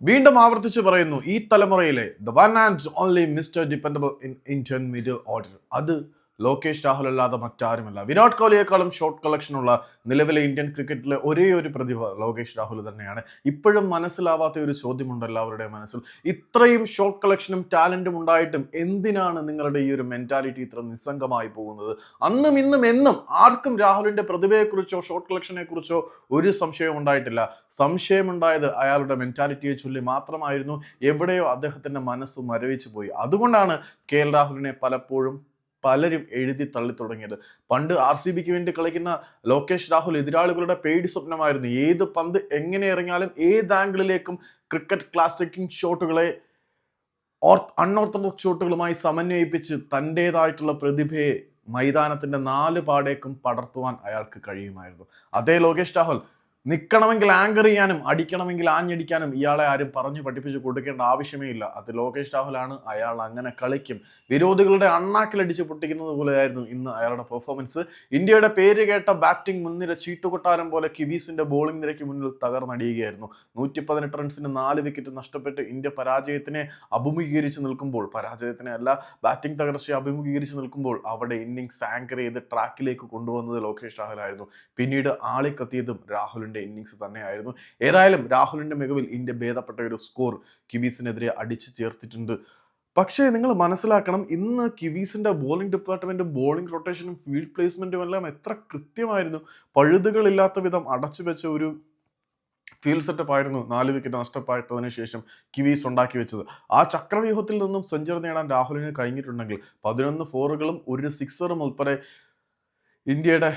വീണ്ടും ആവർത്തിച്ച് പറയുന്നു ഈ തലമുറയിലെ the one and only mister dependable in Indian middle order അത് ലോകേഷ് രാഹുൽ അല്ലാതെ മറ്റാരുമല്ല. വിരാട് കോഹ്ലിയെക്കാളും ഷോട്ട് കളക്ഷനുള്ള നിലവിലെ ഇന്ത്യൻ ക്രിക്കറ്റിലെ ഒരേ ഒരു പ്രതിഭ ലോകേഷ് രാഹുൽ തന്നെയാണ്. ഇപ്പോഴും മനസ്സിലാവാത്ത ഒരു ചോദ്യമുണ്ട് എല്ലാവരുടെ മനസ്സിൽ ഇത്രയും ഷോർട്ട് കളക്ഷനും ടാലന്റും ഉണ്ടായിട്ടും എന്തിനാണ് നിങ്ങളുടെ ഈ ഒരു മെന്റാലിറ്റി ഇത്ര നിസ്സംഗമായി പോകുന്നത്? അന്നും ഇന്നും എന്നും ആർക്കും രാഹുലിന്റെ പ്രതിഭയെക്കുറിച്ചോ ഷോർട്ട് കളക്ഷനെ കുറിച്ചോ ഒരു സംശയവും ഉണ്ടായിട്ടില്ല. സംശയമുണ്ടായത് അയാളുടെ മെന്റാലിറ്റിയെ ചൊല്ലി മാത്രമായിരുന്നു. എവിടെയോ അദ്ദേഹത്തിന്റെ മനസ്സ് മരവിച്ചു പോയി അതുകൊണ്ടാണ് കെ എൽ രാഹുലിനെ പലപ്പോഴും പലരും എഴുതി തള്ളി തുടങ്ങിയത്. പണ്ട് ആർ സി ബിക്ക് വേണ്ടി കളിക്കുന്ന ലോകേഷ് രാഹുൽ എതിരാളികളുടെ പേടി സ്വപ്നമായിരുന്നു. ഏത് പന്ത് എങ്ങനെ ഇറങ്ങിയാലും ഏത് ആംഗിളിലേക്കും ക്രിക്കറ്റ് ക്ലാസിക്കിംഗ് ഷോട്ടുകളെ ഓർ അൺഓർത്തഡോക്സ് ഷോട്ടുകളുമായി സമന്വയിപ്പിച്ച് തന്റെതായിട്ടുള്ള പ്രതിഭയെ മൈതാനത്തിന്റെ നാല് പാടേക്കും പടർത്തുവാൻ അയാൾക്ക് കഴിയുമായിരുന്നു. അതേ ലോകേഷ് രാഹുൽ നിൽക്കണമെങ്കിൽ ആങ്കർ ചെയ്യാനും അടിക്കണമെങ്കിൽ ആഞ്ഞടിക്കാനും ഇയാളെ ആരും പറഞ്ഞു പഠിപ്പിച്ച് കൊടുക്കേണ്ട ആവശ്യമേ ഇല്ല. അത് ലോകേഷ് രാഹുലാണ് അയാൾ അങ്ങനെ കളിക്കും. വിരോധികളുടെ അണ്ണാക്കിലടിച്ച് പൊട്ടിക്കുന്നത് പോലെയായിരുന്നു ഇന്ന് അയാളുടെ പെർഫോമൻസ് ഇന്ത്യയുടെ പേര് കേട്ട ബാറ്റിംഗ് മുൻനിര ചീട്ടുകൊട്ടാരം പോലെ കിവീസിന്റെ ബോളിംഗ് നിരയ്ക്ക് മുന്നിൽ തകർന്നടിയുകയായിരുന്നു. നൂറ്റി പതിനെട്ട് റൺസിന് നാല് വിക്കറ്റ് നഷ്ടപ്പെട്ട് ഇന്ത്യ പരാജയത്തിനെ അഭിമുഖീകരിച്ച് നിൽക്കുമ്പോൾ പരാജയത്തിനെ അല്ല ബാറ്റിംഗ് തകർച്ചയെ അഭിമുഖീകരിച്ച് നിൽക്കുമ്പോൾ അവിടെ ഇന്നിങ്സ് ആങ്കർ ചെയ്ത് ട്രാക്കിലേക്ക് കൊണ്ടുവന്നത് ലോകേഷ് രാഹുലായിരുന്നു. പിന്നീട് ആളിക്കത്തിയതും രാഹുലിന്റെ ഇന്നിങ്സ് തന്നെയായിരുന്നു. ഏതായാലും രാഹുലിന്റെ മികവിൽ ഇന്ത്യ ഭേദപ്പെട്ട ഒരു സ്കോർ കിവീസിനെതിരെ അടിച്ചു ചേർത്തിട്ടുണ്ട്. പക്ഷേ നിങ്ങൾ മനസ്സിലാക്കണം ഇന്ന് കിവീസിന്റെ ബോളിംഗ് ഡിപ്പാർട്ട്മെന്റും ബോളിംഗ് റൊട്ടേഷനും ഫീൽഡ് പ്ലേസ്മെന്റും എല്ലാം എത്ര കൃത്യമായിരുന്നു. പഴുതുകളില്ലാത്ത വിധം അടച്ചു വെച്ച ഒരു ഫീൽഡ് സെറ്റപ്പ് ആയിരുന്നു നാല് വിക്കറ്റ് നഷ്ടപ്പെട്ടതിന് ശേഷം കിവീസ് ഉണ്ടാക്കി വെച്ചത്. ആ ചക്രവ്യൂഹത്തിൽ നിന്നും സെഞ്ചുറി നേടാൻ രാഹുലിന് കഴിഞ്ഞിട്ടുണ്ടെങ്കിൽ പതിനൊന്ന് ഫോറുകളും ഒരു സിക്സറും ഉൾപ്പെടെ ഇന്ത്യയുടെ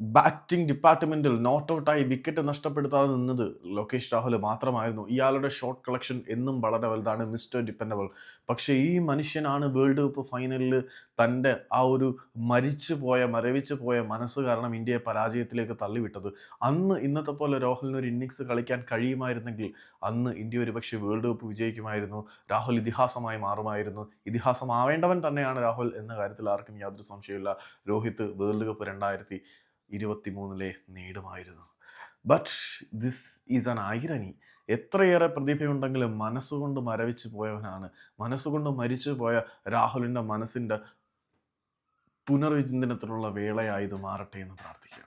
ബാറ്റിംഗ് ഡിപ്പാർട്ട്മെന്റിൽ നോട്ട് ഔട്ടായി വിക്കറ്റ് നഷ്ടപ്പെടുത്താതെ നിന്നത് ലോകേഷ് രാഹുൽ മാത്രമായിരുന്നു. ഇയാളുടെ ഷോട്ട് കളക്ഷൻ എന്നും വളരെ വലുതാണ് മിസ്റ്റർ ഡിപ്പെൻഡബിൾ. പക്ഷേ ഈ മനുഷ്യനാണ് വേൾഡ് കപ്പ് ഫൈനലിൽ തന്റെ ആ ഒരു മരിച്ചു പോയ മരവിച്ചു പോയ മനസ്സ് കാരണം ഇന്ത്യയെ പരാജയത്തിലേക്ക് തള്ളിവിട്ടത്. അന്ന് ഇന്നത്തെ പോലെ രാഹുലിന് ഒരു ഇന്നിങ്സ് കളിക്കാൻ കഴിയുമായിരുന്നെങ്കിൽ അന്ന് ഇന്ത്യ ഒരു പക്ഷേ വേൾഡ് കപ്പ് വിജയിക്കുമായിരുന്നു. രാഹുൽ ഇതിഹാസമായി മാറുമായിരുന്നു. ഇതിഹാസമാവേണ്ടവൻ തന്നെയാണ് രാഹുൽ എന്ന കാര്യത്തിൽ ആർക്കും യാതൊരു സംശയമില്ല രോഹിത് വേൾഡ് കപ്പ് രണ്ടായിരത്തി ഇരുപത്തി മൂന്നിലെ നേടുമായിരുന്നു. But this is an irony എത്രയേറെ പ്രതിഭയുണ്ടെങ്കിലും മനസ്സുകൊണ്ട് മരവിച്ച് പോയവനാണ്. മനസ്സുകൊണ്ട് മരിച്ചു പോയ രാഹുലിന്റെ മനസ്സിന്റെ പുനർവിചിന്തനത്തിനുള്ള വേളയായി ഇത് മാറട്ടെ എന്ന് പ്രാർത്ഥിക്കുക